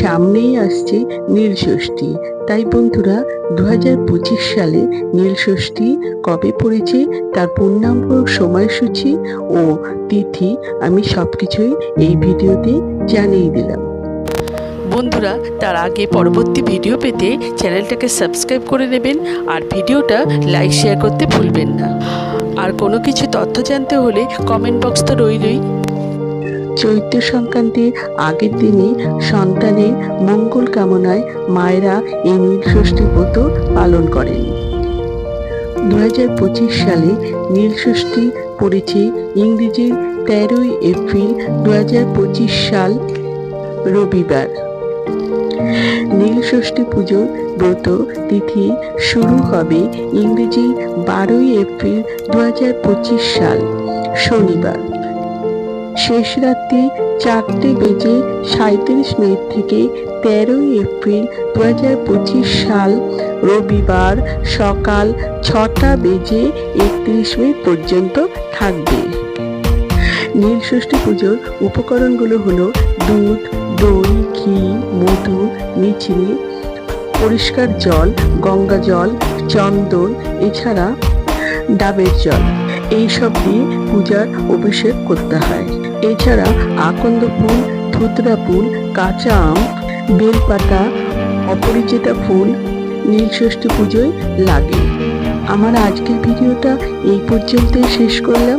সামনেই আসছে নীল ষষ্ঠী। তাই বন্ধুরা দু সালে নীল ষষ্ঠী কবে পড়েছে, তার পূর্ণাঙ্গ সময়সূচি ও তিথি আমি সব কিছুই এই ভিডিওতে জানিয়ে দিলাম। বন্ধুরা, তার আগে পরবর্তী ভিডিও পেতে চ্যানেলটাকে সাবস্ক্রাইব করে নেবেন আর ভিডিওটা লাইক, শেয়ার করতে ভুলবেন না। আর কোনো কিছু তথ্য জানতে হলে কমেন্ট বক্স তো রইলই। চৈত্র সংক্রান্তির আগের দিনে সন্তানের মঙ্গল কামনায় মায়েরা এই নীল ষষ্ঠী ব্রত পালন করেন। দু হাজার পঁচিশ সালে নীল ষষ্ঠী পড়েছে ইংরেজির তেরোই এপ্রিল দু হাজার পঁচিশ সাল রবিবার। নীল ষষ্ঠী পুজোর ব্রত তিথি শুরু হবে ইংরেজি বারোই এপ্রিল দু হাজার পঁচিশ সাল, শনিবার। শেষ রাত্রি চারটে বেজে সাঁত্রিশ মিনিট থেকে তেরোই এপ্রিল দু হাজার পঁচিশ সাল রবিবার সকাল ছটা বেজে একত্রিশ মিনিট পর্যন্ত থাকবে। নীলষষ্ঠী পুজোর উপকরণগুলো হলো দুধ, দই, ঘি, মধু মিছরি পরিষ্কার জল, গঙ্গা জল, চন্দন, এছাড়া ডাবের জল। এইসব দিয়ে পূজার অভিষেক করতে হয়। এছাড়া আকন্দ ফুল থুতরা ফুল কাঁচা আম, বেলপাতা, অপরিচিতা ফুল, নীলষষ্ঠী পুজোয় লাগে। আমার আজকের ভিডিওটা এই পর্যন্তই শেষ করলাম।